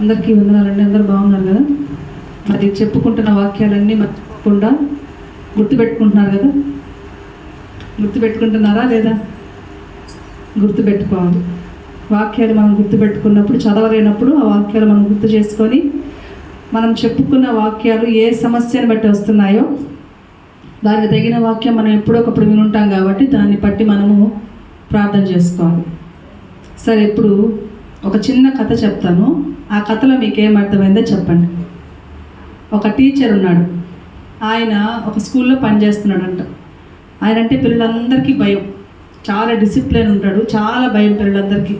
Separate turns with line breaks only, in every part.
అందరికీ వందనాలండి. అందరూ బాగున్నారు కదా? మరి చెప్పుకుంటున్న వాక్యాలన్నీ మర్చిపోకుండా గుర్తుపెట్టుకుంటున్నారు కదా? గుర్తుపెట్టుకుంటున్నారా లేదా? గుర్తుపెట్టుకోవాలి. వాక్యాలు మనం గుర్తుపెట్టుకున్నప్పుడు చదవలేనప్పుడు ఆ వాక్యాలు మనం గుర్తు చేసుకొని మనం చెప్పుకున్న వాక్యాలు ఏ సమస్యను బట్టి వస్తున్నాయో దానికి తగిన వాక్యం మనం ఎప్పుడొకప్పుడు వినుంటాం కాబట్టి దాన్ని బట్టి మనము ప్రార్థన చేసుకోవాలి. సరే ఇప్పుడు ఒక చిన్న కథ చెప్తాను. ఆ కథలో మీకు అర్థమైందో చెప్పండి. ఒక టీచర్ ఉన్నాడు. ఆయన ఒక స్కూల్లో పనిచేస్తున్నాడంట ఆయన అంటే పిల్లలందరికీ భయం. చాలా డిసిప్లిన్ ఉంటాడు. చాలా భయం పిల్లలందరికీ.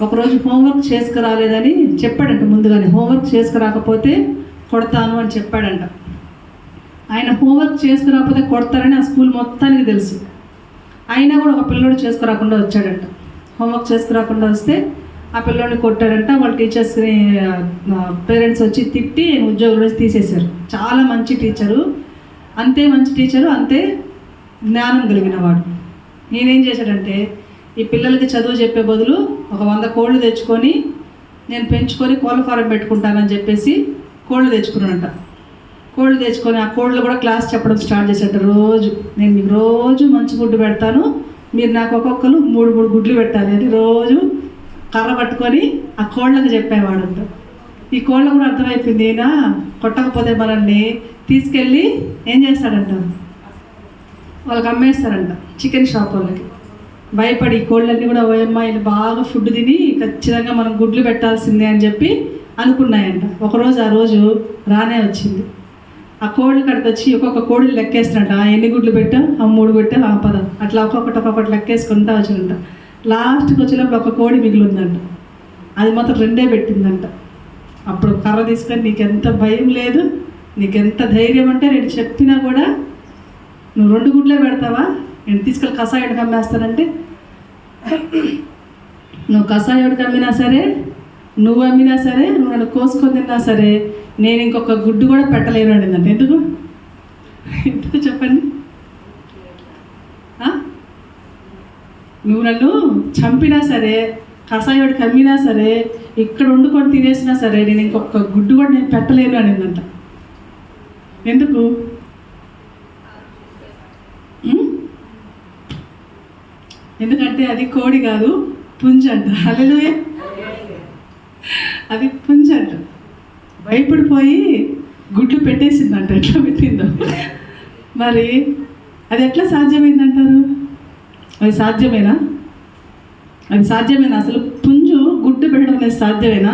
ఒకరోజు హోంవర్క్ చేసుకురాలేదని చెప్పాడంట ముందుగానే. హోంవర్క్ చేసుకురాకపోతే కొడతాను అని చెప్పాడంట. ఆయన హోంవర్క్ చేసుకురాకపోతే కొడతారని ఆ స్కూల్ మొత్తానికి తెలుసు. అయినా కూడా ఒక పిల్లోడు చేసుకురాకుండా వచ్చాడంట. హోంవర్క్ చేసుకురాకుండా వస్తే ఆ పిల్లోడిని కొట్టాడంట వాళ్ళ టీచర్స్ని పేరెంట్స్ వచ్చి తిట్టి ఉద్యోగులు తీసేశారు. చాలా మంచి టీచరు. అంతే మంచి టీచరు అంతే జ్ఞానం కలిగిన వాడు. నేనేం చేశాడంటే ఈ పిల్లలకి చదువు చెప్పే బదులు ఒక వంద కోళ్ళు తెచ్చుకొని నేను పెంచుకొని కోళ్ళ ఫారం పెట్టుకుంటానని చెప్పేసి కోళ్ళు తెచ్చుకున్నానంట కోళ్ళు తెచ్చుకొని ఆ కోళ్ళు కూడా క్లాస్ చెప్పడం స్టార్ట్ చేసేట రోజు. నేను మీకు రోజు మంచి గుడ్డు పెడతాను. మీరు నాకు ఒక్కొక్కరు మూడు మూడు గుడ్లు పెట్టాలి అని రోజు కర్ర పట్టుకొని ఆ కోళ్ళకి చెప్పేవాడంట. ఈ కోళ్ళ కూడా అర్థమైపోయింది ఈయన కొట్టకపోతే మనల్ని తీసుకెళ్ళి ఏం చేస్తాడంట? వాళ్ళకి అమ్మేస్తారంట చికెన్ షాప్ వాళ్ళకి. భయపడి కోళ్ళన్నీ కూడా ఓయమ్మ వీళ్ళు బాగా ఫుడ్ తిని ఖచ్చితంగా మనం గుడ్లు పెట్టాల్సిందే అని చెప్పి అనుకున్నాయంట. ఒకరోజు ఆ రోజు రానే వచ్చింది. ఆ కోళ్ళు కడికి వచ్చి ఒక్కొక్క కోడిని లెక్కేస్తున్నట్ట ఆ ఎన్ని గుడ్లు పెట్టాం ఆ మూడు పెట్టాం ఆ పద అట్లా ఒక్కొక్కటి ఒక్కొక్కటి లెక్కేసుకుంటా వచ్చిందంట. లాస్ట్కి వచ్చేటప్పుడు ఒక కోడి మిగిలిందంట. అది మాత్రం రెండే పెట్టిందంట. అప్పుడు కర్ర తీసుకొని నీకెంత భయం లేదు నీకెంత ధైర్యం అంటే నేను చెప్పినా కూడా నువ్వు రెండు గుడ్లే పెడతావా? నేను తీసుకెళ్ళి కషాయుడు కమ్మేస్తానంటే నువ్వు కషాయుడు అమ్మినా సరే నువ్వు అమ్మినా సరే నువ్వు నన్ను కోసుకొని తిన్నా సరే నేను ఇంకొక గుడ్డు కూడా పెట్టలేను అడిందంట ఎందుకు? ఎందుకు చెప్పండి ఆ? నువ్వు నన్ను చంపినా సరే కషాయోడు కమ్మినా సరే ఇక్కడ వండుకొని తినేసినా సరే నేను ఇంకొక గుడ్డు కూడా నేను పెట్టలేను అనిందంట. ఎందుకు? ఎందుకంటే అది కోడి కాదు పుంజ అంట. హల్లెలూయా. అది పుంజ అంట. భయపడిపోయి గుడ్లు పెట్టేసిందంట. ఎట్లా పెట్టిందో. మరి అది ఎట్లా సాధ్యమైందంటారు? అది సాధ్యమేనా? అది సాధ్యమేనా? అసలు పుంజు గుడ్డు పెట్టడం అనేది సాధ్యమేనా?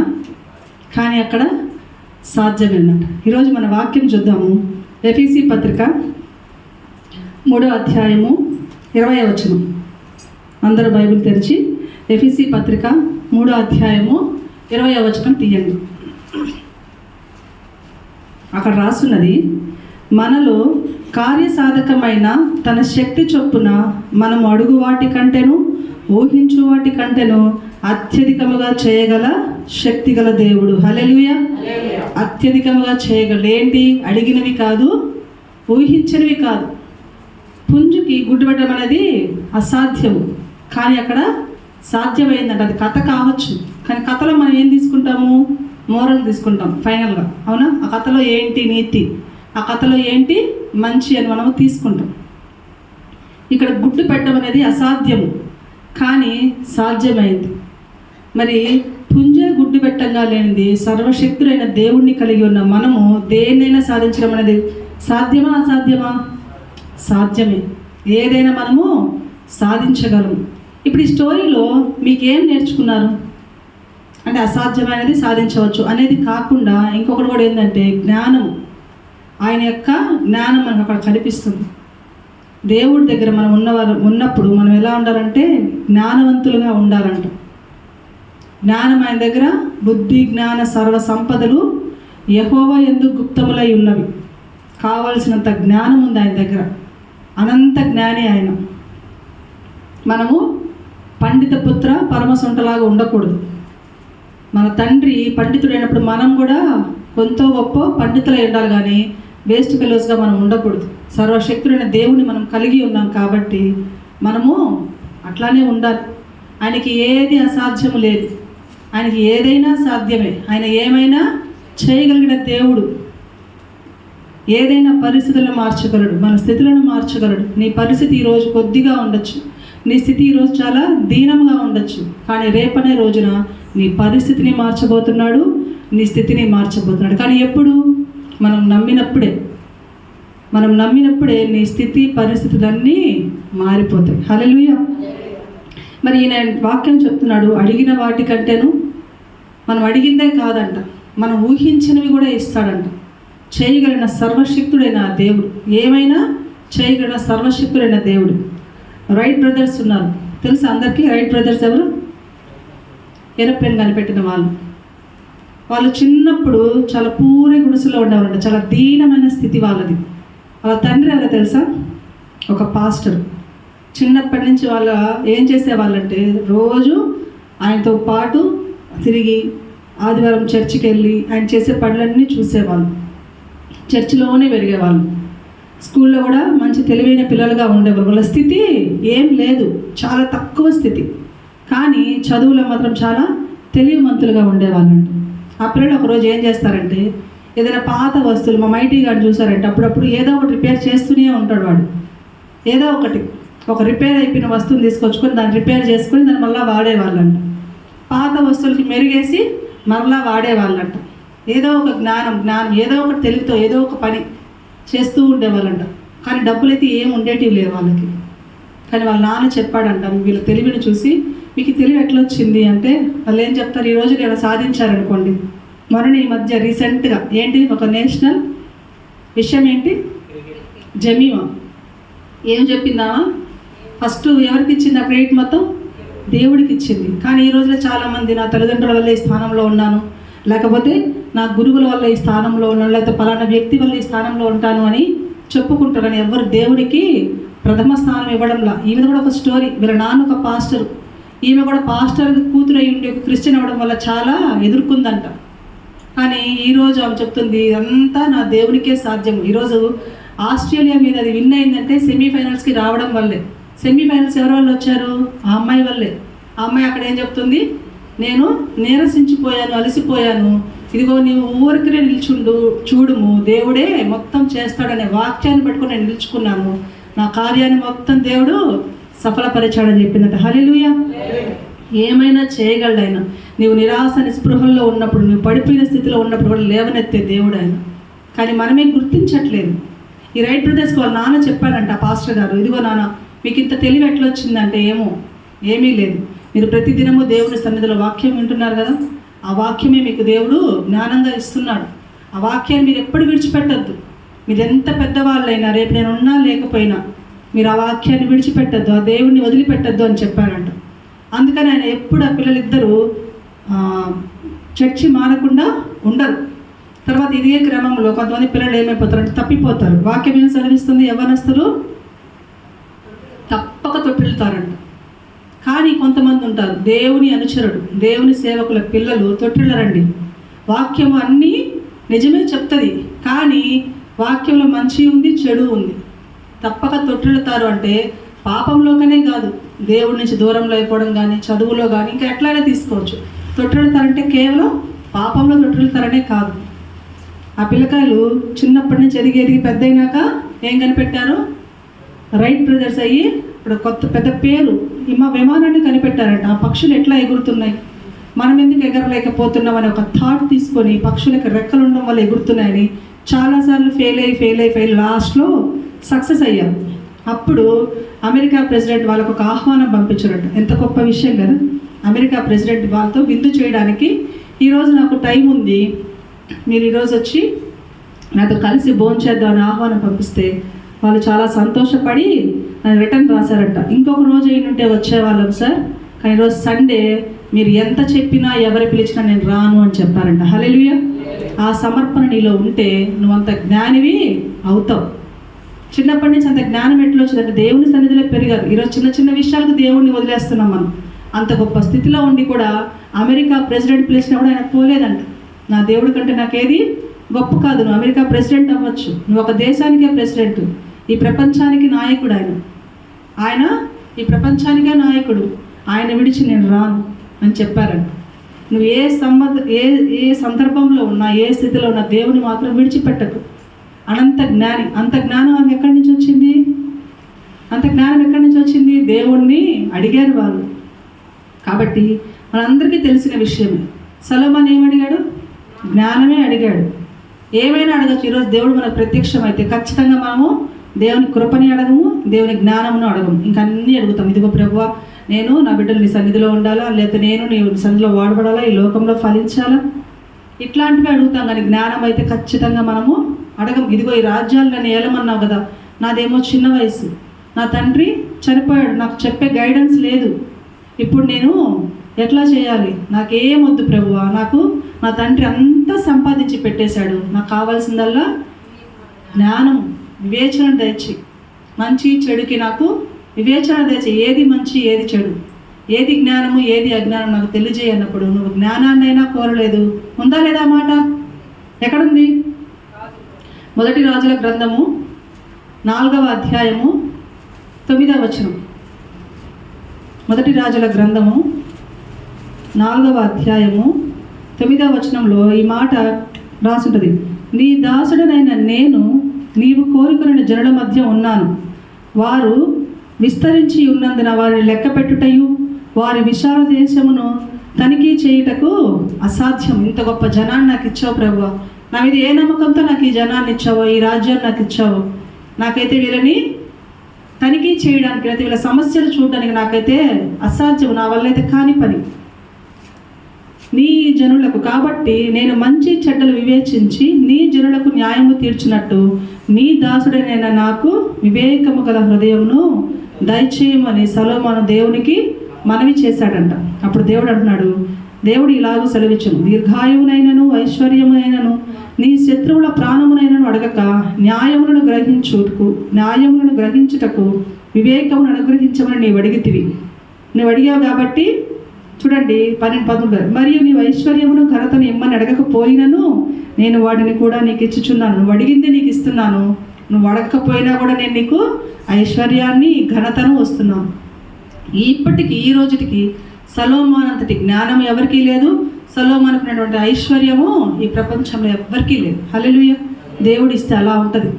కానీ అక్కడ సాధ్యమేనట ఈరోజు మన వాక్యం చూద్దాము. ఎఫీసీ పత్రిక మూడో అధ్యాయము ఇరవై వచనం. అందరూ బైబిల్ తెరిచి ఎఫీసీ పత్రిక మూడో అధ్యాయము ఇరవై వచనం తీయండి. అక్కడ రాస్తున్నది మనలో కార్యసాధకమైన తన శక్తి చొప్పున మనం అడుగు వాటి కంటేను ఊహించు వాటి కంటేను అత్యధికముగా చేయగల శక్తి గల దేవుడు. హలెలుయ అత్యధికముగా చేయగల ఏంటి? అడిగినవి కాదు ఊహించినవి కాదు. పుంజుకి గుడ్డు పెట్టడం అనేది అసాధ్యము. కానీ అక్కడ సాధ్యమైందంట. అది కథ కావచ్చు. కానీ కథలో మనం ఏం తీసుకుంటాము? మోరల్ తీసుకుంటాం ఫైనల్గా. అవునా? ఆ కథలో ఏంటి నీతి? ఆ కథలో ఏంటి? మంచి అని మనము తీసుకుంటాం. ఇక్కడ గుడ్డు పెట్టడం అనేది అసాధ్యము. కానీ సాధ్యమైంది. మరి పుంజ గుడ్డు పెట్టంగా లేనిది సర్వశక్తులైన దేవుణ్ణి కలిగి ఉన్న మనము దేన్నైనా సాధించడం అనేది సాధ్యమా అసాధ్యమా? సాధ్యమే. ఏదైనా మనము సాధించగలము ఇప్పుడు ఈ స్టోరీలో మీకు ఏం నేర్చుకున్నారు? అంటే అసాధ్యమైనది సాధించవచ్చు అనేది కాకుండా ఇంకొకటి కూడా ఏంటంటే జ్ఞానం ఆయన యొక్క జ్ఞానం మనకు అక్కడ కనిపిస్తుంది. దేవుడి దగ్గర మనం ఉన్నవారు ఉన్నప్పుడు మనం ఎలా ఉండాలంటే జ్ఞానవంతులుగా ఉండాలంట. జ్ఞానం ఆయన దగ్గర బుద్ధి జ్ఞాన సర్వ సంపదలు యహోవ ఎందుకు గుప్తములై ఉన్నవి? కావలసినంత జ్ఞానం ఉంది ఆయన దగ్గర. అనంత జ్ఞాని ఆయన. మనము పండిత పుత్ర పరమసొంటలాగా ఉండకూడదు. మన తండ్రి పండితుడైనప్పుడు మనం కూడా కొంత గొప్ప పండితులై ఉండాలి కానీ వేస్ట్ ఫెలోస్గా మనం ఉండకూడదు. సర్వశక్తుడైన దేవుని మనం కలిగి ఉన్నాం కాబట్టి మనము అట్లానే ఉండాలి. ఆయనకి ఏది అసాధ్యము లేదు. ఆయనకి ఏదైనా సాధ్యమే. ఆయన ఏమైనా చేయగలిగిన దేవుడు. ఏదైనా పరిస్థితులను మార్చగలడు. మన స్థితులను మార్చగలడు. నీ పరిస్థితి ఈరోజు కొద్దిగా ఉండొచ్చు. నీ స్థితి ఈరోజు చాలా దీనంగా ఉండొచ్చు. కానీ రేపనే రోజున నీ పరిస్థితిని మార్చబోతున్నాడు. నీ స్థితిని మార్చబోతున్నాడు. కానీ ఎప్పుడు? మనం నమ్మినప్పుడే మనం నమ్మినప్పుడే నీ స్థితి పరిస్థితులన్నీ మారిపోతాయి. హలలుయ మరి ఈయన వాక్యం చెప్తున్నాడు అడిగిన వాటికంటేను మనం అడిగిందే కాదంట మనం ఊహించినవి కూడా ఇస్తాడంట. చేయగలిగిన సర్వశక్తుడైన దేవుడు. ఏమైనా చేయగలిగిన సర్వశక్తుడైన దేవుడు. రైట్ బ్రదర్స్ ఉన్నారు. తెలుసు అందరికీ? రైట్ బ్రదర్స్ ఎవరు? ఏరోప్లేన్ కనిపెట్టిన వాళ్ళు. వాళ్ళు చిన్నప్పుడు చాలా పూరే గుడిసెలో ఉండేవారంట చాలా దీనమైన స్థితి వాళ్ళది. వాళ్ళ తండ్రి ఎవరో తెలుసా? ఒక పాస్టర్. చిన్నప్పటి నుంచి వాళ్ళ ఏం చేసేవాళ్ళంటే రోజు ఆయనతో పాటు తిరిగి ఆదివారం చర్చికి వెళ్ళి ఆయన చేసే పనులన్నీ చూసేవాళ్ళు. చర్చిలోనే పెరిగేవాళ్ళు. స్కూల్లో కూడా మంచి తెలివైన పిల్లలుగా ఉండేవారు వాళ్ళ స్థితి ఏం లేదు. చాలా తక్కువ స్థితి. కానీ చదువులో మాత్రం చాలా తెలివిమంతులుగా ఉండేవాళ్ళంట ఆ పిల్లలు ఒకరోజు ఏం చేస్తారంటే ఏదైనా పాత వస్తువులు మా మైటీ గారు చూసారంటే అప్పుడప్పుడు ఏదో ఒకటి రిపేర్ చేస్తూనే ఉంటాడు వాడు. ఏదో ఒకటి ఒక రిపేర్ అయిపోయిన వస్తువుని తీసుకొచ్చుకొని దాన్ని రిపేర్ చేసుకొని దాన్ని మళ్ళీ వాడేవాళ్ళంట. పాత వస్తువులకి మెరుగేసి మరలా వాడేవాళ్ళంట. ఏదో ఒక జ్ఞానం జ్ఞానం ఏదో ఒకటి తెలివితో ఏదో ఒక పని చేస్తూ ఉండేవాళ్ళంట. కానీ డబ్బులు అయితే ఏం ఉండేటివి లేవు వాళ్ళకి. కానీ వాళ్ళ నాన్న చెప్పాడంట వీళ్ళ తెలివిని చూసి మీకు తెలివి ఎట్లా వచ్చింది అంటే వాళ్ళు ఏం చెప్తారు ఈరోజు నేను సాధించారనుకోండి. మొన్న ఈ మధ్య రీసెంట్గా ఏంటి? ఒక నేషనల్ విషయం ఏంటి? జమీమా ఏం చెప్పిందామా? ఫస్ట్ ఎవరికి ఇచ్చింది ఆ క్రెడిట్ మొత్తం? దేవుడికి ఇచ్చింది. కానీ ఈ రోజులో చాలామంది నా తల్లిదండ్రుల వల్ల ఈ స్థానంలో ఉన్నాను. లేకపోతే నా గురువుల వల్ల ఈ స్థానంలో ఉన్నాను. లేకపోతే పలానా వ్యక్తి వల్ల ఈ స్థానంలో ఉంటాను అని చెప్పుకుంటారు. కానీ ఎవరు దేవుడికి ప్రథమ స్థానం ఇవ్వడంలా? ఈమె కూడా ఒక స్టోరీ. వీళ్ళ నాన్న ఒక పాస్టర్. ఈమె కూడా పాస్టర్ కూతురు అయి ఉండి క్రిస్టియన్ అవ్వడం వల్ల చాలా ఎదుర్కొందంట. కానీ ఈరోజు ఆమె చెప్తుంది అంతా నా దేవునికే సాధ్యం. ఈరోజు ఆస్ట్రేలియా మీద అది విన్ అయిందంటే సెమీఫైనల్స్కి రావడం వల్లే. సెమీఫైనల్స్ ఎవరి వాళ్ళు వచ్చారు? ఆ అమ్మాయి వల్లే. ఆ అమ్మాయి అక్కడ ఏం చెప్తుంది? నేను నీరసించిపోయాను అలసిపోయాను. ఇదిగో నీవు ఊరికనే నిల్చుండు చూడుము. దేవుడే మొత్తం చేస్తాడనే వాక్యాన్ని పట్టుకొని నేను నిలుచుకున్నాను. నా కార్యాన్ని మొత్తం దేవుడు సఫలపరిచాడని చెప్పిందట. హల్లెలూయా. ఏమైనా చేయగలడు ఆయన నీవు నిరాశ నిస్పృహల్లో ఉన్నప్పుడు నువ్వు పడిపోయిన స్థితిలో ఉన్నప్పుడు కూడా లేవనెత్తే దేవుడు ఆయన కానీ మనమే గుర్తించట్లేదు. ఈ రైట్ బ్రదర్స్కి వాళ్ళ నాన్న చెప్పాడంట పాస్టర్ గారు ఇదిగో నాన్న మీకు ఇంత తెలివి ఎట్లా వచ్చిందంటే ఏమో ఏమీ లేదు. మీరు ప్రతిదినము దేవుని సన్నిధిలో వాక్యం వింటున్నారు కదా? ఆ వాక్యమే మీకు దేవుడు జ్ఞానంగా ఇస్తున్నాడు. ఆ వాక్యాన్ని మీరు ఎప్పుడు విడిచిపెట్టద్దు. మీరు ఎంత పెద్దవాళ్ళైనా రేపు నేను ఉన్నా లేకపోయినా మీరు ఆ వాక్యాన్ని విడిచిపెట్టద్దు ఆ దేవుడిని వదిలిపెట్టద్దు అని చెప్పారంట అందుకని ఆయన ఎప్పుడు ఆ పిల్లలిద్దరూ చర్చి మానకుండా ఉండరు. తర్వాత ఇదే క్రమంలో కొంతమంది పిల్లలు ఏమైపోతారంటే తప్పిపోతారు. వాక్యం ఏం సెలవిస్తుంది? యవనస్తులు తప్పక తొట్టిల్తారంట కానీ కొంతమంది ఉంటారు దేవుని అనుచరుడు దేవుని సేవకుల పిల్లలు తొట్టిల్లరండి. వాక్యం అన్నీ నిజమే చెప్తుంది. కానీ వాక్యంలో మంచి ఉంది చెడు ఉంది. తప్పక తొట్టిల్లుతారు అంటే పాపంలోకనే కాదు దేవుడి నుంచి దూరంలో అయిపోవడం కానీ చదువులో కానీ ఇంకా ఎట్లయినా తీసుకోవచ్చు. తొట్టిల్లుతారంటే కేవలం పాపంలో తొట్టిల్లుతారనే కాదు. ఆ పిల్లకాయలు చిన్నప్పటి నుంచి ఎదిగి ఎదిగి పెద్ద అయినాక ఏం కనిపెట్టారు? రైట్ బ్రదర్స్ అయ్యి ఇప్పుడు కొత్త పెద్ద పేరు మా విమానాన్ని కనిపెట్టారంట. ఆ పక్షులు ఎట్లా ఎగురుతున్నాయి? మనం ఎందుకు ఎగరలేకపోతున్నాం అనే ఒక థాట్ తీసుకొని పక్షులకు రెక్కలు ఉండడం వల్ల ఎగురుతున్నాయని చాలాసార్లు ఫెయిల్ అయ్యి ఫెయిల్ అయ్యి ఫెయిల్ లాస్ట్లో సక్సెస్ అయ్యాం. అప్పుడు అమెరికా ప్రెసిడెంట్ వాళ్ళకు ఒక ఆహ్వానం పంపించారట. ఎంత గొప్ప విషయం కదా. అమెరికా ప్రెసిడెంట్ వాళ్ళతో విందు చేయడానికి ఈరోజు నాకు టైం ఉంది. మీరు ఈరోజు వచ్చి నాతో కలిసి భోజనం చేద్దామని ఆహ్వానం పంపిస్తే వాళ్ళు చాలా సంతోషపడి రిటర్న్ రాశారంట. ఇంకొక రోజు అయినుంటే వచ్చేవాళ్ళం సార్. కానీ ఈరోజు సండే మీరు ఎంత చెప్పినా ఎవరు పిలిచినా నేను రాను అని చెప్పారంట. హలెలుయ ఆ సమర్పణ నీలో ఉంటే నువ్వంత జ్ఞానివి అవుతావు. చిన్నప్పటి నుంచి అంత జ్ఞానం ఎట్లా వచ్చిందంటే దేవుని సన్నిధిలో పెరిగారు. ఈరోజు చిన్న చిన్న విషయాలకు దేవుడిని వదిలేస్తున్నాం మనం. అంత గొప్ప స్థితిలో ఉండి కూడా అమెరికా ప్రెసిడెంట్ పిలిచినా కూడా ఆయన పోలేదంట. నా దేవుడి కంటే నాకేది గొప్ప కాదు. నువ్వు అమెరికా ప్రెసిడెంట్ అవ్వచ్చు. నువ్వు ఒక దేశానికే ప్రెసిడెంట్. ఈ ప్రపంచానికి నాయకుడు ఆయన. ఆయన ఈ ప్రపంచానికే నాయకుడు. ఆయన విడిచి నేను రాను అని చెప్పారంట. నువ్వు ఏ సంబంధ ఏ ఏ సందర్భంలో ఉన్నా ఏ స్థితిలో ఉన్నా దేవుని మాత్రం విడిచిపెట్టకు. అనంత జ్ఞాని అంత జ్ఞానం ఆమె ఎక్కడి నుంచి వచ్చింది? అంత జ్ఞానం ఎక్కడి నుంచి వచ్చింది? దేవుణ్ణి అడిగారు వాళ్ళు. కాబట్టి మనందరికీ తెలిసిన విషయమే సలోమాన్ ఏమడిగాడు జ్ఞానమే అడిగాడు. ఏమైనా అడగచ్చు. ఈరోజు దేవుడు మనకు ప్రత్యక్షమైతే ఖచ్చితంగా మనము దేవుని కృపని అడగము దేవుని జ్ఞానమును అడగము. ఇంకా అన్నీ అడుగుతాం. ఇదిగో ప్రభువ నేను నా బిడ్డలు నీ సన్నిధిలో ఉండాలా? లేకపోతే నేను నీ సన్నిధిలో వాడబడాలా? ఈ లోకంలో ఫలించాలా? ఇట్లాంటివి అడుగుతాం. కానీ జ్ఞానం అయితే ఖచ్చితంగా మనము అడగం ఇదిగో ఈ రాజ్యాలు నన్ను ఏలమన్నావు కదా. నాదేమో చిన్న వయసు. నా తండ్రి చనిపోయాడు నాకు చెప్పే గైడెన్స్ లేదు. ఇప్పుడు నేను ఎట్లా చేయాలి? నాకేం వద్దు ప్రభువా. నాకు నా తండ్రి అంతా సంపాదించి పెట్టేశాడు. నాకు కావాల్సిందల్లా జ్ఞానం వివేచన దయచి. మంచి చెడుకి నాకు వివేచన దయచి. ఏది మంచి ఏది చెడు? ఏది జ్ఞానము ఏది అజ్ఞానం నాకు తెలియజేయన్నప్పుడు నువ్వు జ్ఞానాన్నైనా కోరలేదు. ఉందా లేదా మాట? ఎక్కడుంది? మొదటి రాజుల గ్రంథము నాలుగవ అధ్యాయము తొమ్మిదవ వచనం. మొదటి రాజుల గ్రంథము నాలుగవ అధ్యాయము తొమ్మిదవ వచనంలో ఈ మాట రాసుంటుంది. నీ దాసుడనైన నేను నీవు కోరుకున్న జనుల మధ్య ఉన్నాను. వారు విస్తరించి ఉన్నందున వారిని లెక్క పెట్టుటయు వారి విశాల దేశమును తనిఖీ చేయుటకు అసాధ్యం. ఇంత గొప్ప జనాన్ని నాకు ఇచ్చావు ప్రభు నా మీద ఏ నమ్మకంతో నాకు ఈ జనాన్ని ఇచ్చావో ఈ రాజ్యాన్ని నాకు ఇచ్చావో నాకైతే వీళ్ళని తనిఖీ చేయడానికి లేకపోతే వీళ్ళ సమస్యలు చూడడానికి నాకైతే అసాధ్యం నా వల్ల అయితే కాని పని. నీ జనులకు కాబట్టి నేను మంచి చెడ్డలు వివేచించి నీ జనులకు న్యాయము తీర్చినట్టు నీ దాసుడైన నాకు వివేకము గల హృదయమును దయచేయమని సలోమాను దేవునికి మనవి చేశాడంట. అప్పుడు దేవుడు అంటున్నాడు దేవుడు ఇలాగూ సెలవిచ్చును దీర్ఘాయువునైనను ఐశ్వర్యమునైనను నీ శత్రువుల ప్రాణమునైనను అడగక న్యాయములను గ్రహించుటకు న్యాయములను గ్రహించుటకు వివేకమును అనుగ్రహించమని నీవు అడిగితివి. నువ్వు అడిగావు కాబట్టి చూడండి పన్నెండు పదమూడు మరియు నీవు ఐశ్వర్యమును ఘనతను ఇమ్మని అడగకపోయినను నేను వాటిని కూడా నీకు ఇచ్చుచున్నాను. నువ్వు అడిగింది నీకు ఇస్తున్నాను. నువ్వు అడగకపోయినా కూడా నేను నీకు ఐశ్వర్యాన్ని ఘనతను వస్తున్నాను. ఇప్పటికి ఈ రోజుటికి సలోమాన్ అంతటి జ్ఞానం ఎవరికీ లేదు సలోమానుకున్నటువంటి ఐశ్వర్యము ఈ ప్రపంచంలో ఎవ్వరికీ లేదు. హలలుయ దేవుడిస్తే అలా ఉంటుంది.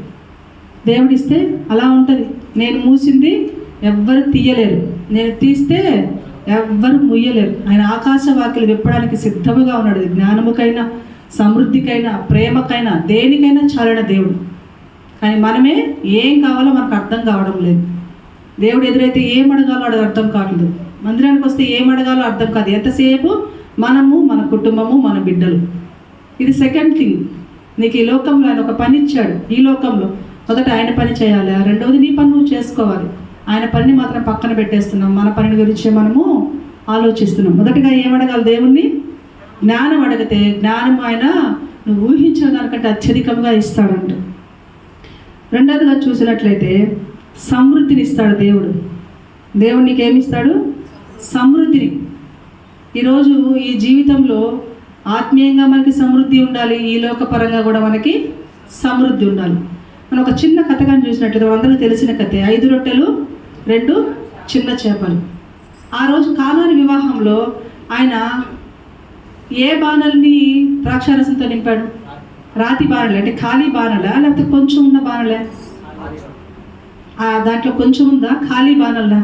దేవుడిస్తే అలా ఉంటుంది. నేను మూసింది ఎవ్వరు తీయలేరు. నేను తీస్తే ఎవ్వరు ముయ్యలేరు. ఆయన ఆకాశ వాక్యలు విప్పడానికి సిద్ధముగా ఉన్నాడు. జ్ఞానముకైనా సమృద్ధికైనా ప్రేమకైనా దేనికైనా చాలిన దేవుడు. కానీ మనమే ఏం కావాలో మనకు అర్థం కావడం లేదు. దేవుడు ఎదురైతే ఏం అడగాలో అది అర్థం కావట్లేదు. మందిరానికి వస్తే ఏం అడగాలో అర్థం కాదు. ఎంతసేపు? మనము మన కుటుంబము మన బిడ్డలు. ఇది సెకండ్ థింగ్ నీకు ఈ లోకంలో ఆయన ఒక పని ఇచ్చాడు. ఈ లోకంలో మొదట ఆయన పని చేయాలి. రెండవది నీ పని నువ్వు చేసుకోవాలి. ఆయన పనిని మాత్రం పక్కన పెట్టేస్తున్నాం. మన పనిని గురించి మనము ఆలోచిస్తున్నాం. మొదటిగా ఏమడగాలి దేవుణ్ణి? జ్ఞానం అడిగితే జ్ఞానం ఆయన నువ్వు ఊహించిన దానికంటే అత్యధికంగా ఇస్తాడంట. రెండవదిగా చూసినట్లయితే సమృద్ధిని ఇస్తాడు దేవుడు. దేవుడు నీకేమిస్తాడు సమృద్ధిని. ఈరోజు ఈ జీవితంలో ఆత్మీయంగా మనకి సమృద్ధి ఉండాలి ఈ లోకపరంగా కూడా మనకి సమృద్ధి ఉండాలి. మనం ఒక చిన్న కథకాన్ని చూసినట్టు అందరూ తెలిసిన కథే. ఐదు రొట్టెలు రెండు చిన్న చేపలు. ఆ రోజు కాలాని వివాహంలో ఆయన ఏ బాణల్ని ద్రాక్షారసంతో నింపాడు? రాతి బాణలే అంటే ఖాళీ బాణలా లేకపోతే కొంచెం ఉన్న బాణలే? దాంట్లో కొంచెం ఉందా? ఖాళీ బాణల్లా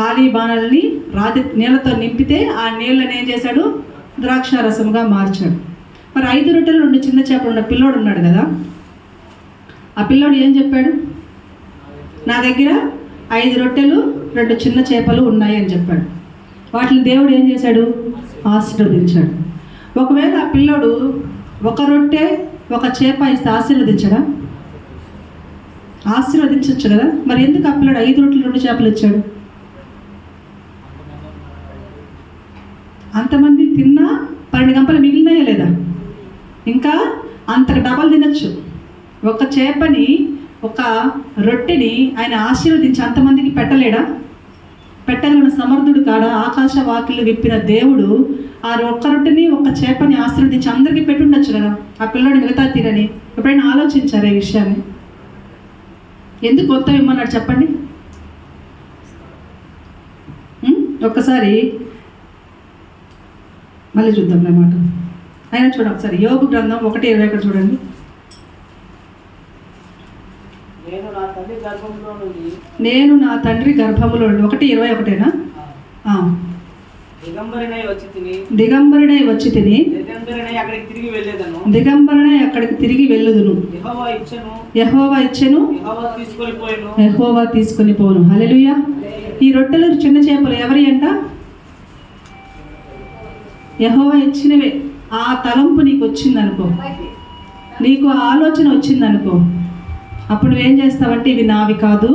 ఖాళీ బాణల్ని రాతి నీళ్ళతో నింపితే ఆ నీళ్ళని ఏం చేశాడు? ద్రాక్ష రసముగా మార్చాడు. మరి ఐదు రొట్టెలు రెండు చిన్న చేపలు ఉన్న పిల్లోడు ఉన్నాడు కదా? ఆ పిల్లోడు ఏం చెప్పాడు? నా దగ్గర ఐదు రొట్టెలు రెండు చిన్న చేపలు ఉన్నాయి అని చెప్పాడు. వాటిని దేవుడు ఏం చేశాడు? ఆశీర్వదించాడు. ఒకవేళ ఆ పిల్లోడు ఒక రొట్టె ఒక చేప ఇస్తే ఆశీర్వదించడా? ఆశీర్వదించవచ్చు కదా? మరి ఎందుకు ఆ పిల్లోడు ఐదు రొట్టెలు రెండు చేపలు ఇచ్చాడు? అంతమంది తిన్నా పన్నెండు గంపలు మిగిలినాయా లేదా? ఇంకా అంతకు డబల్ తినచ్చు. ఒక చేపని ఒక రొట్టెని ఆయన ఆశీర్వదించి అంతమందికి పెట్టలేడా? పెట్టగలిగిన సమర్థుడు కాడ? ఆకాశ వాకిలు విప్పిన దేవుడు ఆ ఒక్క రొట్టెని ఒక చేపని ఆశీర్వదించి అందరికీ పెట్టుండొచ్చు కదా? ఆ పిల్లడు మిగతా తీరని ఎప్పుడైనా ఆలోచించారు ఈ విషయాన్ని? ఎందుకు కొత్త ఇమ్మన్నాడు చెప్పండి? ఒక్కసారి మళ్ళీ చూద్దాం అన్నమాట. అయినా చూడండి ఒకసారి యోగు గ్రంథం ఒకటి ఇరవై ఒకటి చూడండి.
నేను నా
తండ్రి గర్భములో నుండి- ఒకటి ఇరవై ఒకటేనా.
దిగంబరినై వచ్చి తిని దిగంబరినై అక్కడికి తిరిగి వెళ్ళేదను. యెహోవా ఇచ్చను.
యహోవా
యెహోవా తీసుకొని
పోను. హల్లెలూయా. ఈ రొట్టెలు చిన్న చేపలు ఎవరి అంట? యహోవ ఇచ్చినవే. ఆ తలంపు నీకు వచ్చిందనుకో. నీకు ఆ ఆలోచన వచ్చిందనుకో. అప్పుడు ఏం చేస్తావంటే ఇవి నావి కాదు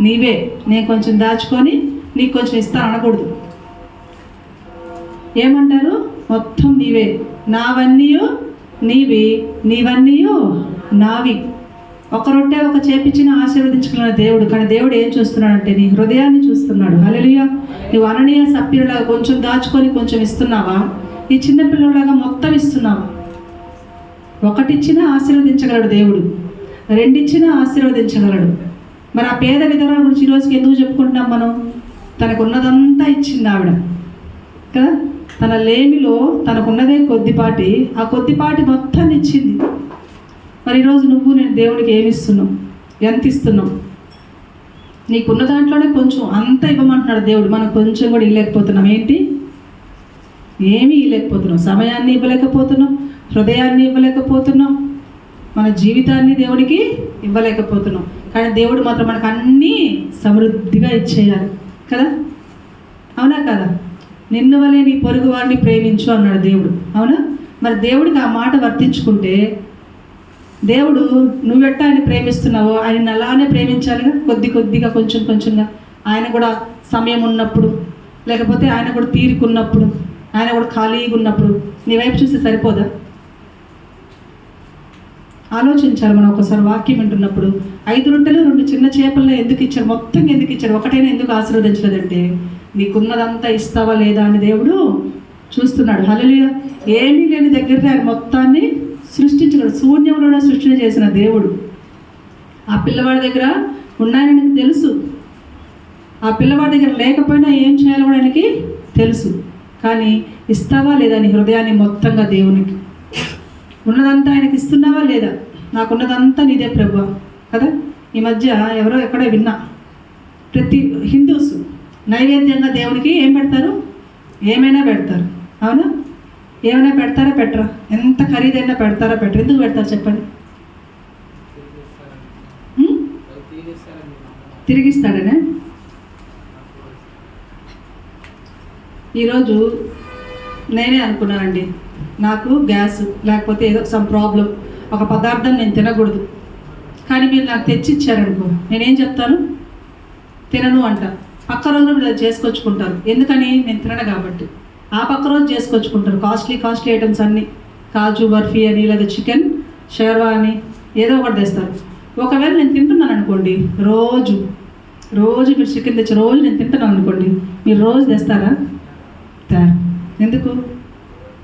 నీవే. నేను కొంచెం దాచుకొని నీకు కొంచెం ఇస్తాను అనకూడదు. ఏమంటారు? మొత్తం నీవే. నావన్నీ నీవి నీవన్నీ నావి. ఒక రొట్టె ఒక చేపించిన ఆశీర్వదించుకున్న దేవుడు. కానీ దేవుడు ఏం చూస్తున్నాడంటే నీ హృదయాన్ని చూస్తున్నాడు. హల్లెలూయా. నువ్వు అననీయ సభ్యులాగా కొంచెం దాచుకొని కొంచెం ఇస్తున్నావా? ఈ చిన్నపిల్లలాగా మొత్తం ఇస్తున్నావా? ఒకటిచ్చినా ఆశీర్వదించగలడు దేవుడు. రెండిచ్చినా ఆశీర్వదించగలడు. మరి ఆ పేద విధవరాల గురించి ఈరోజుకి ఎందుకు చెప్పుకుంటున్నాం మనం? తనకు ఉన్నదంతా ఇచ్చింది ఆవిడ. కదా? తన లేమిలో తనకున్నదే కొద్దిపాటి. ఆ కొద్దిపాటి మొత్తాన్ని ఇచ్చింది. మరి ఈరోజు నువ్వు నేను దేవునికి ఏమిస్తున్నావు ఎంత ఇస్తున్నావు? నీకున్న దాంట్లోనే కొంచెం అంత ఇవ్వమంటున్నాడు దేవుడు. మనం కొంచెం కూడా ఇవ్వలేకపోతున్నాం ఏంటి? ఏమీ ఇవ్వలేకపోతున్నాం సమయాన్ని ఇవ్వలేకపోతున్నాం. హృదయాన్ని ఇవ్వలేకపోతున్నాం. మన జీవితాన్ని దేవుడికి ఇవ్వలేకపోతున్నాం. కానీ దేవుడు మాత్రం మనకు అన్నీ సమృద్ధిగా ఇచ్చేయాలి. కదా? అవునా కదా? నిన్ను వలే నీ పొరుగు వారిని ప్రేమించు అన్నాడు దేవుడు. అవునా? మరి దేవుడికి ఆ మాట వర్తించుకుంటే దేవుడు నువ్వెట్టా ఆయన ప్రేమిస్తున్నావో ఆయన అలానే ప్రేమించాలిగా? కొద్ది కొద్దిగా కొంచెం కొంచెంగా. ఆయన కూడా సమయం ఉన్నప్పుడు లేకపోతే ఆయన కూడా తీరుకున్నప్పుడు ఆయన కూడా ఖాళీగా ఉన్నప్పుడు నీ వైపు చూస్తే సరిపోదా? ఆలోచించాలి మనం ఒకసారి వాక్యం వింటున్నప్పుడు. ఐదు రొట్టెలు రెండు చిన్న చేపలను ఎందుకు ఇచ్చారు? మొత్తం ఎందుకు ఇచ్చారు? ఒకటైనా ఎందుకు ఆశీర్వదించలేదంటే నీకున్నదంతా ఇస్తావా లేదా? అని దేవుడు చూస్తున్నాడు. హలలియ ఏమీ లేని దగ్గర ఆయన మొత్తాన్ని సృష్టించగలడు శూన్యంలోనే సృష్టిని చేసిన దేవుడు. ఆ పిల్లవాడి దగ్గర ఉన్నాయని ఆయనకు తెలుసు. ఆ పిల్లవాడి దగ్గర లేకపోయినా ఏం చేయాలో కూడా ఆయనకి తెలుసు. కానీ ఇస్తావా లేదా నీ హృదయాన్ని మొత్తంగా దేవునికి? ఉన్నదంతా ఆయనకి ఇస్తున్నావా లేదా? నాకున్నదంతా నీదే ప్రభు కదా? ఈ మధ్య ఎవరో ఎక్కడో విన్నా. ప్రతి హిందూస్ నైవేద్యంగా దేవునికి ఏం పెడతారు? ఏమైనా పెడతారు. అవునా? ఏమైనా పెడతారా పెట్టరా? ఎంత ఖరీదైనా పెడతారా పెట్టరు? ఎందుకు పెడతారు చెప్పండి. తిరిగిస్తాడనే? ఈరోజు నేనే అనుకున్నానండి. నాకు గ్యాస్ లేకపోతే ఏదో సమ్ ప్రాబ్లం ఒక పదార్థం నేను తినకూడదు. కానీ మీరు నాకు తెచ్చి ఇచ్చారనుకో నేనేం చెప్తాను? తినను అంట. పక్క రోజు వీళ్ళు చేసుకొచ్చుకుంటారు. ఎందుకని? నేను తినను కాబట్టి. ఆ పక్క రోజు చేసుకొచ్చుకుంటారు. కాస్ట్లీ కాస్ట్లీ ఐటమ్స్ అన్నీ. కాజు బర్ఫీ అని లేదా చికెన్ షేర్వా అని ఏదో ఒకటి తెస్తారు. ఒకవేళ నేను తింటున్నాను అనుకోండి రోజు రోజు మీరు చికెన్ తెచ్చి రోజు నేను తింటున్నాను అనుకోండి మీరు రోజు తెస్తారా? తేరు. ఎందుకు?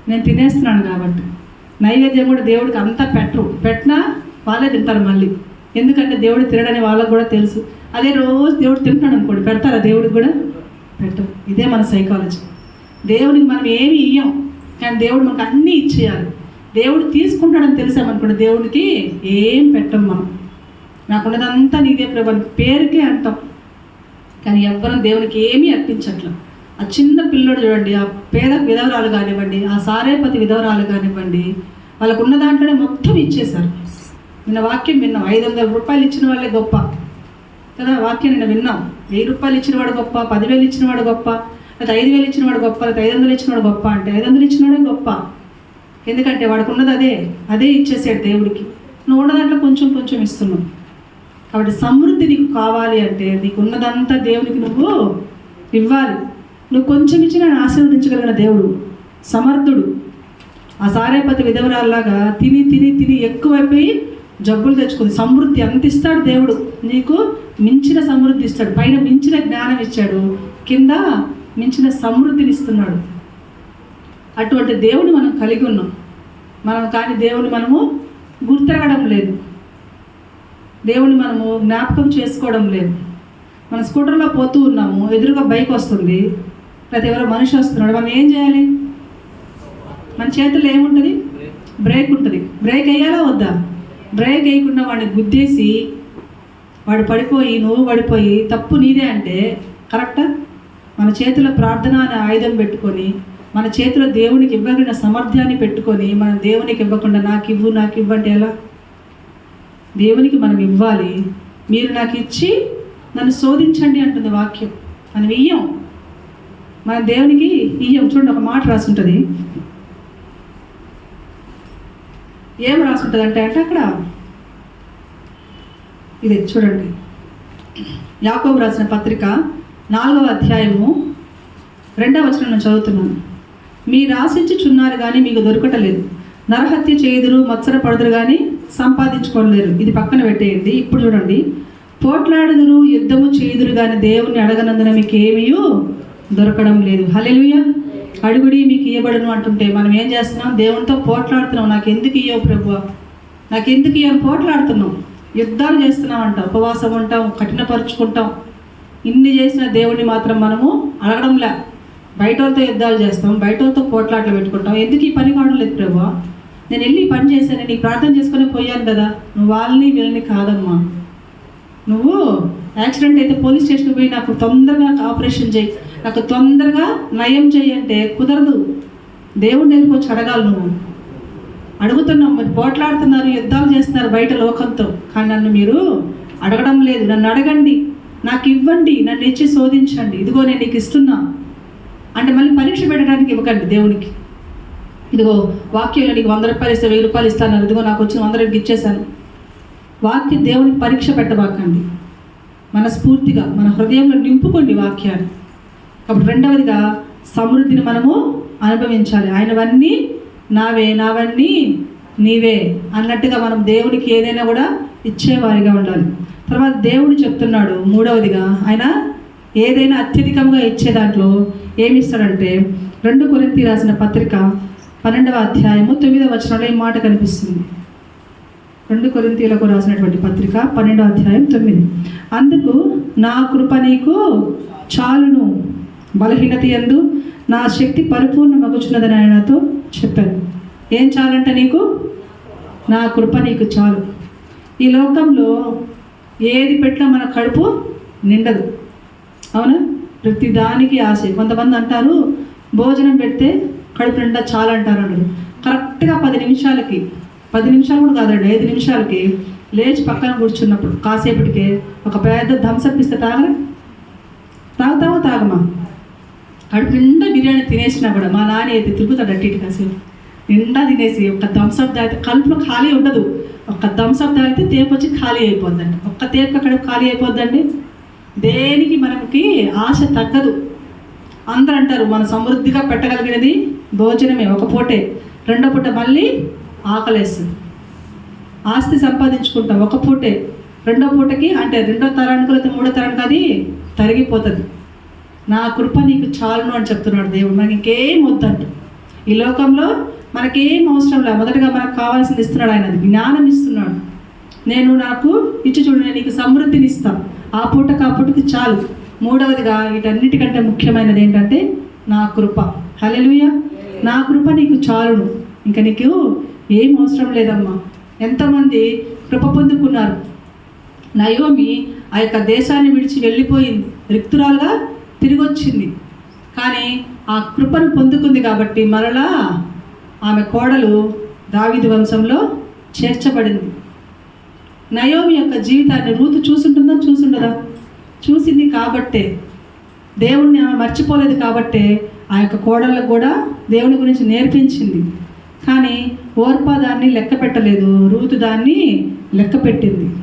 నేను తినేస్తున్నాను కాబట్టి. నైవేద్యం కూడా దేవుడికి అంతా పెట్టరు. పెట్టినా వాళ్ళే తింటారు మళ్ళీ. ఎందుకంటే దేవుడు తినడని వాళ్ళకు కూడా తెలుసు. అదే రోజు దేవుడు తింటున్నాడు అనుకోండి పెడతారా దేవుడికి కూడా? పెట్టరు. ఇదే మన సైకాలజీ దేవుడికి మనం ఏమి ఇయ్యం కానీ దేవుడు మనకు అన్నీ ఇచ్చేయాలి. దేవుడు తీసుకుంటాడని తెలిసామనుకోండి దేవుడికి ఏం పెట్టం మనం. నాకున్నదంతా నీదే ప్రభు పేరుకే అంటాం. కానీ ఎవ్వరం దేవునికి ఏమీ అర్పించట్ల. ఆ చిన్న పిల్లడు చూడండి ఆ పేద విధవరాలు కానివ్వండి ఆ సారేపతి విధవరాలు కానివ్వండి వాళ్ళకు ఉన్న దాంట్లోనే మొత్తం ఇచ్చేశారు. నిన్న వాక్యం విన్నాం ఐదు వందల రూపాయలు ఇచ్చిన వాళ్ళే గొప్ప. కదా వాక్యం నిన్న విన్నాం. వెయ్యి రూపాయలు ఇచ్చిన వాడు గొప్ప పదివేలు ఇచ్చిన వాడు గొప్ప. లేదా ఐదు వేలు ఇచ్చిన వాడు గొప్ప ఐదు వందలు ఇచ్చిన వాడు గొప్ప అంటే ఐదు వందలు ఇచ్చినవాడే గొప్ప. ఎందుకంటే వాడికి ఉన్నది అదే అదే ఇచ్చేసాడు దేవుడికి. నువ్వు ఉన్న దాంట్లో కొంచెం కొంచెం ఇస్తున్నావు. కాబట్టి సమృద్ధి నీకు కావాలి అంటే నీకు ఉన్నదంతా దేవునికి నువ్వు ఇవ్వాలి. నువ్వు కొంచెం ఇచ్చి నేను ఆశీర్వదించగలిగిన దేవుడు సమర్థుడు. ఆ సారేపతి విధవరాల్లాగా తిని తిని తిని ఎక్కువైపోయి జబ్బులు తెచ్చుకుంది. సమృద్ధి అంత ఇస్తాడు దేవుడు. నీకు మించిన సమృద్ధి ఇస్తాడు. పైన మించిన జ్ఞానం ఇచ్చాడు. కింద మించిన సమృద్ధిని ఇస్తున్నాడు అటువంటి దేవుని మనం కలిగి ఉన్నాం. మనం కానీ దేవుని మనము గుర్తెరగడం లేదు. దేవుని మనము జ్ఞాపకం చేసుకోవడం లేదు. మన స్కూటర్లో పోతూ ఉన్నాము ఎదురుగా బైక్ వస్తుంది. లేదా ఎవరో మనిషి వస్తున్నాడు. మనం ఏం చేయాలి? మన చేతుల్లో ఏముంటుంది? బ్రేక్ ఉంటుంది. బ్రేక్ వేయాలా వద్దా? బ్రేక్ వేయకుండా వాడిని గుద్దేసి వాడు పడిపోయి నువ్వు పడిపోయి తప్పు నీదే అంటే కరెక్టా? మన చేతిలో ప్రార్థన అనే ఆయుధం పెట్టుకొని మన చేతిలో దేవునికి ఇవ్వగలిగిన సమర్థ్యాన్ని పెట్టుకొని మనం దేవునికి ఇవ్వకుండా నాకు ఇవ్వు నాకు ఇవ్వంటే ఎలా? దేవునికి మనం ఇవ్వాలి. మీరు నాకు ఇచ్చి నన్ను శోధించండి అంటుంది వాక్యం. మనం ఇయ్యం. మన దేవునికి ఇయ్యం. చూడండి ఒక మాట రాసి ఉంటుంది ఏం రాసి ఉంటుంది అంటే అంటే అక్కడ ఇది చూడండి. యాకోబు రాసిన పత్రిక నాలుగవ అధ్యాయము రెండవ వచనం నేను చదువుతున్నాను. మీరు ఆశించుచున్నారు కానీ మీకు దొరకటలేదు. నరహత్య చేయుదురు మత్సర పడుదురు కానీ సంపాదించుకోలేరు ఇది పక్కన పెట్టేయండి. ఇప్పుడు చూడండి. పోట్లాడుదురు యుద్ధము చేయుదురు కానీ దేవుణ్ణి అడగనందున మీకు ఏమీ దొరకడం లేదు. హలెలుయ అడుగుడి మీకు ఇవ్వబడును అంటుంటే మనం ఏం చేస్తున్నాం? దేవునితో పోట్లాడుతున్నాం. నాకు ఎందుకు ఇయ్యవు ప్రభు నాకు ఎందుకు ఇవ్వను పోట్లాడుతున్నాం. యుద్ధాలు చేస్తున్నాం అంట. ఉపవాసం ఉంటాం కఠినపరుచుకుంటాం. ఇన్ని చేసిన దేవుడిని మాత్రం మనము అడగడంలే. బయట వాళ్ళతో యుద్ధాలు చేస్తాం బయట వాళ్ళతో పోట్లాట్లు పెట్టుకుంటాం. ఎందుకు ఈ పని కావడం లేదు ప్రభు? నేను వెళ్ళి పని చేశాను నీకు ప్రార్థన చేసుకుని పోయాను కదా. నువ్వు వాళ్ళని వీళ్ళని కాదమ్మా. నువ్వు యాక్సిడెంట్ అయితే పోలీస్ స్టేషన్కి పోయి నాకు తొందరగా ఆపరేషన్ చేయి. నాకు తొందరగా నయం చేయి అంటే కుదరదు. దేవుడి దగ్గరికి వచ్చి అడగాలి నువ్వు. అడుగుతున్నాం మరి పోట్లాడుతున్నారు యుద్ధాలు చేస్తున్నారు బయట లోకంతో. కానీ నన్ను మీరు అడగడం లేదు. నన్ను అడగండి. నాకు ఇవ్వండి నన్ను ఇచ్చి శోధించండి ఇదిగో నేను నీకు ఇస్తున్నా. అంటే మళ్ళీ పరీక్ష పెట్టడానికి ఇవ్వకండి దేవునికి. ఇదిగో వాక్యంలో నీకు వంద రూపాయలు ఇస్తే వెయ్యి రూపాయలు ఇస్తాను ఇదిగో నాకు వచ్చిన వంద రూపాయలు ఇచ్చేసాను వాక్యం దేవునికి పరీక్ష పెట్టబాకండి. మనస్ఫూర్తిగా మన హృదయంలో నింపుకోండి వాక్యాన్ని. అప్పుడు రెండవదిగా సమృద్ధిని మనము అనుభవించాలి. ఆయనవన్నీ నావే నావన్నీ నీవే అన్నట్టుగా మనం దేవునికి ఏదైనా కూడా ఇచ్చేవారిగా ఉండాలి. తర్వాత దేవుడు చెప్తున్నాడు మూడవదిగా ఆయన ఏదైనా అత్యధికంగా ఇచ్చే దాంట్లో ఏమి ఇస్తాడంటే రెండు కొరింతి రాసిన పత్రిక పన్నెండవ అధ్యాయము తొమ్మిదవ వచనంలో ఈ మాట కనిపిస్తుంది. రెండు కొరింతీలకు రాసినటువంటి పత్రిక పన్నెండవ అధ్యాయం తొమ్మిది. అందుకు నా కృప నీకు చాలును బలహీనత ఎందు నా శక్తి పరిపూర్ణ మగుచున్నదని ఆయనతో చెప్పాను ఏం చాలంట నీకు? నా కృప నీకు చాలు. ఈ లోకంలో ఏది పెట్టినా మన కడుపు నిండదు. అవునా? ప్రతి దానికి ఆశ. కొంతమంది అంటారు భోజనం పెడితే కడుపు నిండా చాలా అంటారు అంటారు కరెక్ట్గా పది నిమిషాలకి పది నిమిషాలు కూడా కాదండి ఐదు నిమిషాలకి లేచి పక్కన కూర్చున్నప్పుడు కాసేపటికే ఒక పెద్ద థమ్స్అప్ ఇస్తే తాగరా? తాగుతావా తాగమా? కడుపు నిండా బిర్యానీ తినేసినా కూడా మా నాన్న అయితే తిరుగుతాడు అట్టి కాసేపు. నిండా తినేసి ఒక థమ్స్అప్ తాగితే కడుపులో ఖాళీ ఉండదు. ఒక్క థమ్స్అప్ తాగితే తేపు వచ్చి ఖాళీ అయిపోద్దండి. ఒక్క తేపు అక్కడ ఖాళీ అయిపోద్దండి. దేనికి మనకి ఆశ తగ్గదు. అందరూ అంటారు మనం సమృద్ధిగా పెట్టగలిగినది భోజనమే ఒక పూటే. రెండో పూట మళ్ళీ ఆకలేస్తుంది. ఆస్తి సంపాదించుకుంటాం ఒక పూటే. రెండో పూటకి అంటే రెండో తరానికి లేకపోతే మూడో తరానికి అది తరిగిపోతుంది. నా కృప నీకు చాలును అని చెప్తున్నాడు దేవుడు. మనకి ఇంకేం వద్దంట ఈ లోకంలో మనకేం అవసరం లేదు. మొదటగా మనకు కావాల్సింది ఇస్తున్నాడు ఆయన. జ్ఞానం ఇస్తున్నాడు. నేను నాకు ఇచ్చి చూడు నేను నీకు సమృద్ధిని ఇస్తాను ఆ పూటకు ఆ పూటకి చాలు. మూడవదిగా వీటన్నిటికంటే ముఖ్యమైనది ఏంటంటే నా కృప. హలెలుయ నా కృప నీకు చాలును. ఇంకా నీకు ఏం అవసరం లేదమ్మా. ఎంతమంది కృప పొందుకున్నారు. నయోమి ఆ యొక్క దేశాన్ని విడిచి వెళ్ళిపోయింది. రిక్తురాలుగా తిరిగి వచ్చింది కానీ ఆ కృపను పొందుకుంది కాబట్టి మరలా ఆమె కోడలు దావిది వంశంలో చేర్చబడింది. నయోమి యొక్క జీవితాన్ని రూతు చూసుంటుందా? చూసుండదా? చూసింది కాబట్టే. దేవుణ్ణి ఆమె మర్చిపోలేదు కాబట్టే ఆ యొక్క కోడళ్ళకు కూడా దేవుని గురించి నేర్పించింది. కానీ ఓర్పా దాన్ని లెక్క పెట్టలేదు రూతు దాన్ని లెక్క పెట్టింది.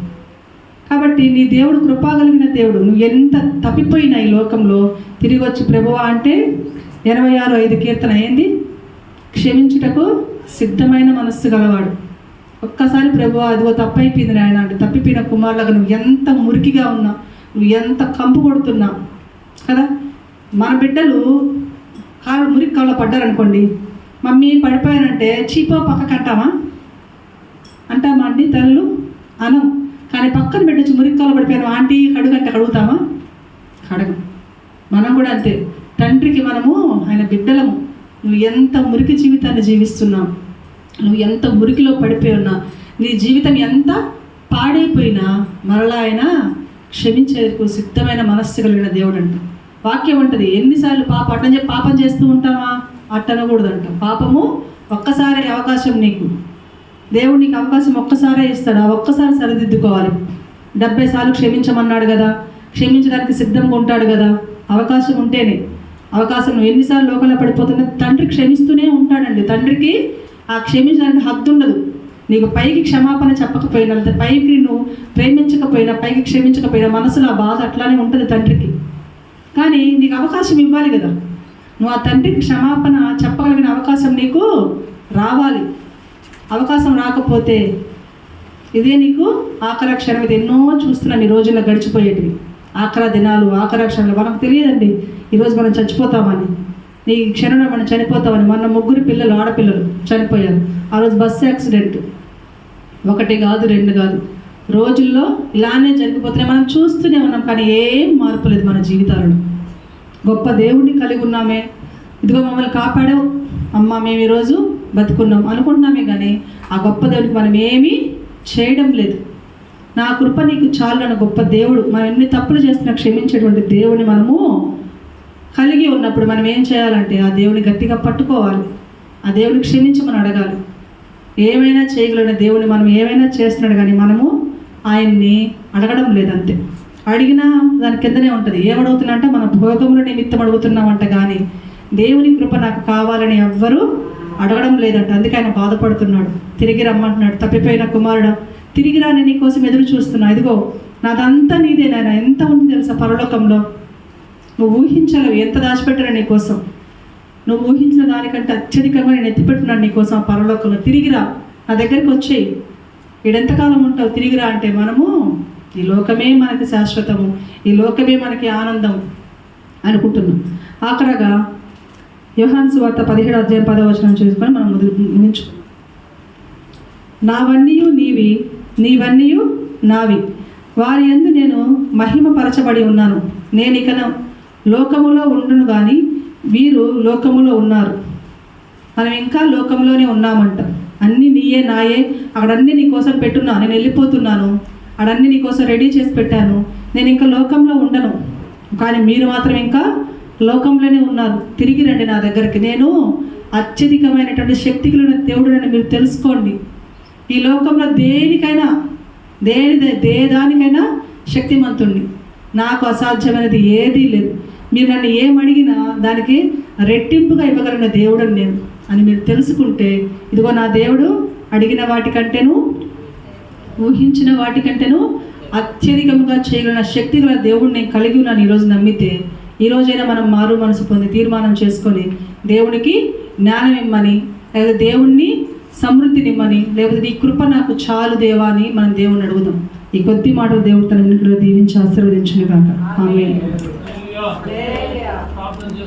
కాబట్టి నీ దేవుడు కృపాగలిగిన దేవుడు నువ్వు ఎంత తప్పిపోయినా ఈ లోకంలో తిరిగి వచ్చి ప్రభువా అంటే ఇరవై ఆరు ఐదు కీర్తన ఏంది క్షమించుటకు సిద్ధమైన మనస్సు గలవాడు. ఒక్కసారి ప్రభు అదిగో తప్పైపోయింది నాయన అంటే తప్పిపోయిన కుమారులకు నువ్వు ఎంత మురికిగా ఉన్నా నువ్వు ఎంత కంపు కొడుతున్నా కదా? మన బిడ్డలు కాళ్ళు మురికి కాళ్ళు పడ్డారనుకోండి మమ్మీ పడిపోయానంటే చీపో పక్కకు అంటామా అంటామా అండి తల్లు? అనం కానీ పక్కన పెట్టచ్చు మురికి కాళ్ళు పడిపోయాను ఆంటీ కడుగంటే కడుగుతామా కడగం. మనం కూడా అంతే. తండ్రికి మనము ఆయన బిడ్డలము. నువ్వు ఎంత మురికి జీవితాన్ని జీవిస్తున్నావు నువ్వు ఎంత మురికిలో పడిపోయి ఉన్నా నీ జీవితం ఎంత పాడైపోయినా మరలా ఆయన క్షమించేందుకు సిద్ధమైన మనస్సు కలిగిన దేవుడు అంట వాక్యం ఉంటుంది ఎన్నిసార్లు పాప అట్టని చెప్పి పాపం చేస్తూ ఉంటామా అట్టనకూడదంట పాపము ఒక్కసారి అవకాశం నీకు. దేవుడు నీకు అవకాశం ఒక్కసారే ఇస్తాడు ఆ ఒక్కసారి సరిదిద్దుకోవాలి. డెబ్బై సార్లు క్షమించమన్నాడు కదా క్షమించడానికి సిద్ధంగా ఉంటాడు కదా అవకాశం ఉంటేనే. అవకాశం ఎన్నిసార్లు లోకంలో పడిపోతున్నా తండ్రి క్షమిస్తూనే ఉంటాడండి. తండ్రికి ఆ క్షమించడానికి హద్దు ఉండదు. నీకు పైకి క్షమాపణ చెప్పకపోయినా లేదా పైకి నువ్వు ప్రేమించకపోయినా పైకి క్షమించకపోయినా మనసులో ఆ బాధ అట్లానే ఉంటుంది తండ్రికి. కానీ నీకు అవకాశం ఇవ్వాలి కదా. నువ్వు ఆ తండ్రికి క్షమాపణ చెప్పగలిగిన అవకాశం నీకు రావాలి. అవకాశం రాకపోతే ఇదే నీకు ఆఖర ఇది ఎన్నో చూస్తున్నాను ఈ రోజుల్లో గడిచిపోయేటివి. ఆఖర దినాలు ఆఖర క్షణాలు. మనకు తెలియదండి. ఈరోజు మనం చచ్చిపోతామని నీ క్షణంలో మనం చనిపోతామని మొన్న ముగ్గురు పిల్లలు ఆడపిల్లలు చనిపోయారు. ఆ రోజు బస్సు యాక్సిడెంట్. ఒకటి కాదు రెండు కాదు. రోజుల్లో ఇలానే జరిగిపోతున్నాయి మనం చూస్తూనే ఉన్నాం కానీ ఏం మార్పు లేదు మన జీవితాలలో. గొప్ప దేవుణ్ణి కలిగి ఉన్నామే. ఇదిగో మమ్మల్ని కాపాడావు. అమ్మ మేము ఈరోజు బతుకున్నాం అనుకుంటున్నామే కానీ ఆ గొప్ప దేవుడికి మనం ఏమీ చేయడం లేదు. నా కృప నీకు చాలు అన్న గొప్ప దేవుడు మనం ఎన్ని తప్పులు చేస్తున్నా క్షమించేటువంటి దేవుని మనము కలిగి ఉన్నప్పుడు మనం ఏం చేయాలంటే ఆ దేవుని గట్టిగా పట్టుకోవాలి. ఆ దేవుని క్షమించమని అడగాలి. ఏమైనా చేయగలిగిన దేవుని మనం ఏమైనా చేస్తున్నాడు కానీ మనము ఆయన్ని అడగడం లేదంతే. అడిగినా దాని కిందనే ఉంటుంది. ఏమడుగుతున్నా మన భోగముల నిమిత్తం అడుగుతున్నామంట కానీ దేవుని కృప నాకు కావాలని ఎవ్వరూ అడగడం లేదంట. అందుకే ఆయన బాధపడుతున్నాడు. తిరిగి రమ్మంటున్నాడు. తప్పిపోయిన కుమారుడు తిరిగి రాని నీ నీకోసం ఎదురు చూస్తున్నా. ఇదిగో నాదంతా నీదే నాయన. ఎంత ఉంది తెలుసా పరలోకంలో? నువ్వు ఊహించలేవు ఎంత దాచిపెట్టాను నీ కోసం. నువ్వు ఊహించిన దానికంటే అత్యధికంగా నేను ఎత్తిపెట్టున్నాను నీ కోసం ఆ పరలోకంలో. తిరిగిరా నా దగ్గరికి వచ్చేయి. ఈడెంతకాలం ఉంటావు? తిరిగిరా అంటే మనము ఈ లోకమే మనకి శాశ్వతము. ఈ లోకమే మనకి ఆనందం అనుకుంటున్నాం. ఆఖరగా యోహాన్స్ వార్త పదిహేడు అధ్యాయం పదవచనం చేసుకొని మనం ముందు ముగించుకున్నాం నావన్నీయు నీవి నీవన్నీయు నావి. వారి ఎందు నేను మహిమపరచబడి ఉన్నాను. నేను ఇకను లోకములో ఉండును కానీ వీరు లోకములో ఉన్నారు. మనం ఇంకా లోకంలోనే ఉన్నామంట. అన్నీ నీయే నాయే అక్కడన్నీ నీ కోసం పెట్టున్నా. నేను వెళ్ళిపోతున్నాను. అడన్నీ నీ కోసం రెడీ చేసి పెట్టాను. నేను ఇంకా లోకంలో ఉండను. కానీ మీరు మాత్రం ఇంకా లోకంలోనే ఉన్నారు. తిరిగి రండి నా దగ్గరికి. నేను అత్యధికమైనటువంటి శక్తి కలిగిన దేవుడు మీరు తెలుసుకోండి. ఈ లోకంలో దేనికైనా దేని దే దానికైనా శక్తిమంతుణ్ణి. నాకు అసాధ్యమైనది ఏదీ లేదు. మీరు నన్ను ఏమడిగినా దానికి రెట్టింపుగా ఇవ్వగలిగిన దేవుడు నేను అని మీరు తెలుసుకుంటే ఇదిగో నా దేవుడు అడిగిన వాటికంటేను ఊహించిన వాటికంటేను అత్యధికంగా చేయగలిగిన శక్తి గల దేవుడు నేను కలిగి ఉన్నాను ఈరోజు నమ్మితే. ఈ రోజైనా మనం మారు మనసు పొంది తీర్మానం చేసుకొని దేవునికి జ్ఞానం ఇమ్మని లేదా దేవుణ్ణి సమృద్ధినిమ్మని లేకపోతే నీ కృప నాకు చాలు దేవా అని మనం దేవుణ్ణి అడుగుదాం. ఈ కొద్ది మాటలు దేవుడు తన ఇంట్లో దీవించి ఆశీర్వదించిన కాక ఆమె
అయ్యో. ప్రార్థన చేస్తున్నాం.